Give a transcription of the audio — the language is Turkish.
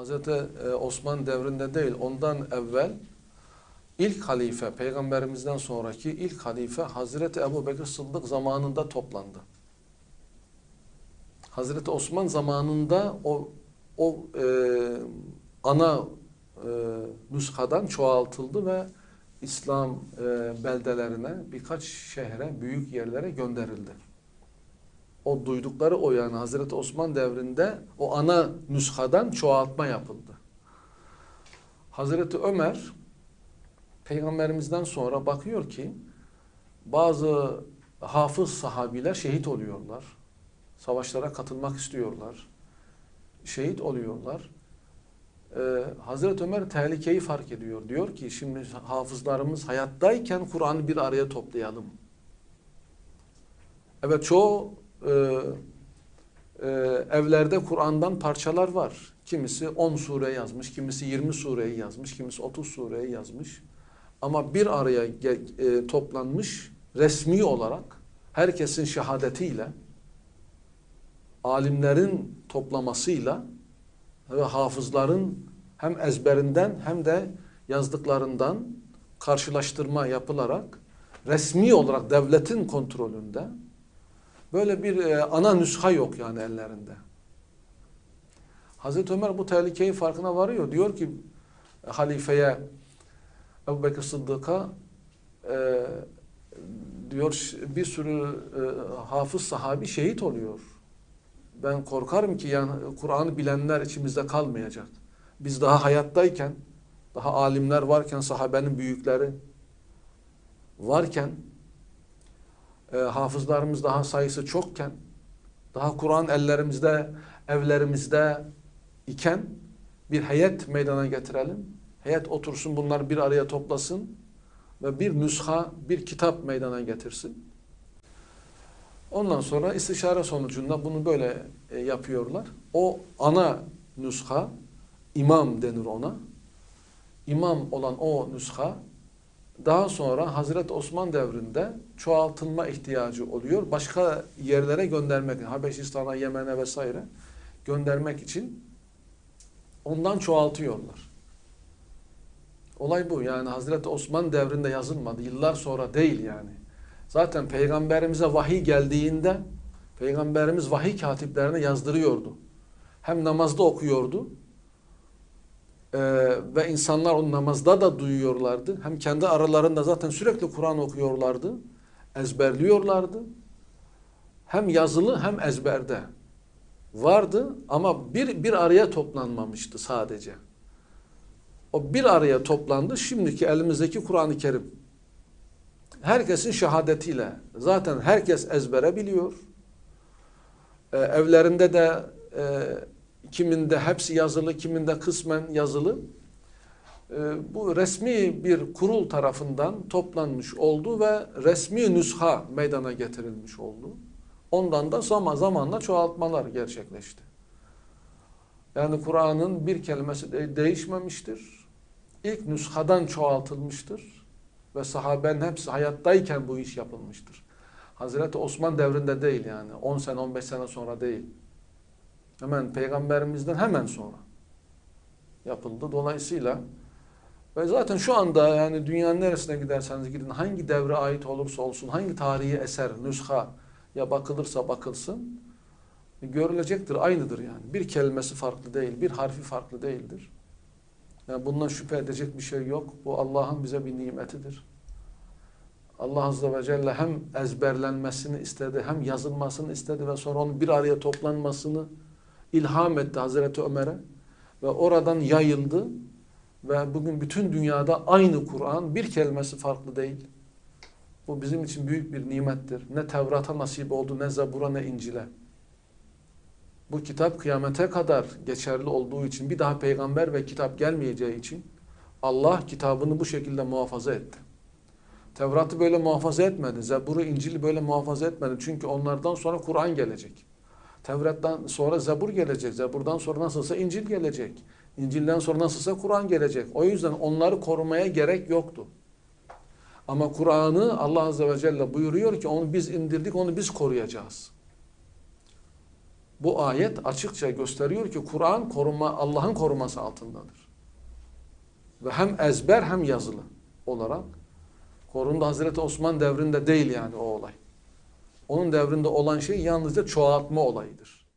Hazreti e, Osman devrinde değil ondan evvel ilk halife peygamberimizden sonraki ilk halife Hazreti Ebu Bekir Sıddık zamanında toplandı. Hazreti Osman zamanında o o e, ana e, nüskadan çoğaltıldı ve İslam e, beldelerine birkaç şehre, büyük yerlere gönderildi. O duydukları o yani Hazreti Osman devrinde o ana nüskadan çoğaltma yapıldı. Hazreti Ömer peygamberimizden sonra bakıyor ki bazı hafız sahabiler şehit oluyorlar. Savaşlara katılmak istiyorlar. Şehit oluyorlar. Ee, Hazreti Ömer tehlikeyi fark ediyor. Diyor ki şimdi hafızlarımız hayattayken Kur'an'ı bir araya toplayalım. Evet çoğu e, e, evlerde Kur'an'dan parçalar var. Kimisi 10 sure yazmış, kimisi 20 sureyi yazmış, kimisi 30 sureyi yazmış. Ama bir araya e, toplanmış resmi olarak herkesin şehadetiyle alimlerin toplamasıyla ve hafızların hem ezberinden hem de yazdıklarından karşılaştırma yapılarak resmi olarak devletin kontrolünde böyle bir e, ana nüsha yok yani ellerinde. Hazreti Ömer bu tehlikeyi farkına varıyor. Diyor ki halifeye Ebu Bekir Sıddık'a e, diyor bir sürü e, hafız sahabi şehit oluyor. Ben korkarım ki yani Kur'an'ı bilenler içimizde kalmayacak. Biz daha hayattayken, daha alimler varken, sahabenin büyükleri varken, e, hafızlarımız daha sayısı çokken, daha Kur'an ellerimizde, evlerimizde iken bir heyet meydana getirelim. Heyet otursun bunları bir araya toplasın ve bir nüsha, bir kitap meydana getirsin. Ondan sonra istişare sonucunda bunu böyle e, yapıyorlar. O ana nüsha, imam denir ona. İmam olan o nüsha daha sonra Hazreti Osman devrinde çoğaltılma ihtiyacı oluyor. Başka yerlere göndermek, Habeşistan'a, Yemen'e vesaire göndermek için ondan çoğaltıyorlar. Olay bu. Yani Hazreti Osman devrinde yazılmadı. Yıllar sonra değil yani. Zaten peygamberimize vahiy geldiğinde peygamberimiz vahiy katiplerine yazdırıyordu. Hem namazda okuyordu ee, ve insanlar onu namazda da duyuyorlardı. Hem kendi aralarında zaten sürekli Kur'an okuyorlardı. Ezberliyorlardı. Hem yazılı hem ezberde vardı ama bir, bir araya toplanmamıştı sadece. O bir araya toplandı. Şimdiki elimizdeki Kur'an-ı Kerim. Herkesin şehadetiyle. Zaten herkes ezbere biliyor. Ee, evlerinde de e, kiminde hepsi yazılı, kiminde kısmen yazılı. Ee, bu resmi bir kurul tarafından toplanmış oldu ve resmi nüsha meydana getirilmiş oldu. Ondan da zaman zamanla çoğaltmalar gerçekleşti. Yani Kur'an'ın bir kelimesi de değişmemiştir. İlk nüshadan çoğaltılmıştır. Ve sahabenin hepsi hayattayken bu iş yapılmıştır. Hazreti Osman devrinde değil yani. 10 sene 15 sene sonra değil. Hemen peygamberimizden hemen sonra yapıldı. Dolayısıyla ve zaten şu anda yani dünyanın neresine giderseniz gidin hangi devre ait olursa olsun hangi tarihi eser, nüsha ya bakılırsa bakılsın görülecektir. Aynıdır yani. Bir kelimesi farklı değil, bir harfi farklı değildir. Yani bundan şüphe edecek bir şey yok. Bu Allah'ın bize bir nimetidir. Allah Azze ve Celle hem ezberlenmesini istedi, hem yazılmasını istedi ve sonra onun bir araya toplanmasını ilham etti Hazreti Ömer'e. Ve oradan yayıldı. Ve bugün bütün dünyada aynı Kur'an, bir kelimesi farklı değil. Bu bizim için büyük bir nimettir. Ne Tevrat'a nasip oldu, ne Zebur'a, ne İncil'e. Bu kitap kıyamete kadar geçerli olduğu için bir daha peygamber ve kitap gelmeyeceği için Allah kitabını bu şekilde muhafaza etti. Tevrat'ı böyle muhafaza etmedi. Zebur'u, İncil'i böyle muhafaza etmedi. Çünkü onlardan sonra Kur'an gelecek. Tevrat'tan sonra Zebur gelecek. Zebur'dan sonra nasılsa İncil gelecek. İncil'den sonra nasılsa Kur'an gelecek. O yüzden onları korumaya gerek yoktu. Ama Kur'an'ı Allah Azze ve Celle buyuruyor ki onu biz indirdik, onu biz koruyacağız. Bu ayet açıkça gösteriyor ki Kur'an koruma Allah'ın koruması altındadır. Ve hem ezber hem yazılı olarak korundu. Hazreti Osman devrinde değil yani o olay. Onun devrinde olan şey yalnızca çoğaltma olayıdır.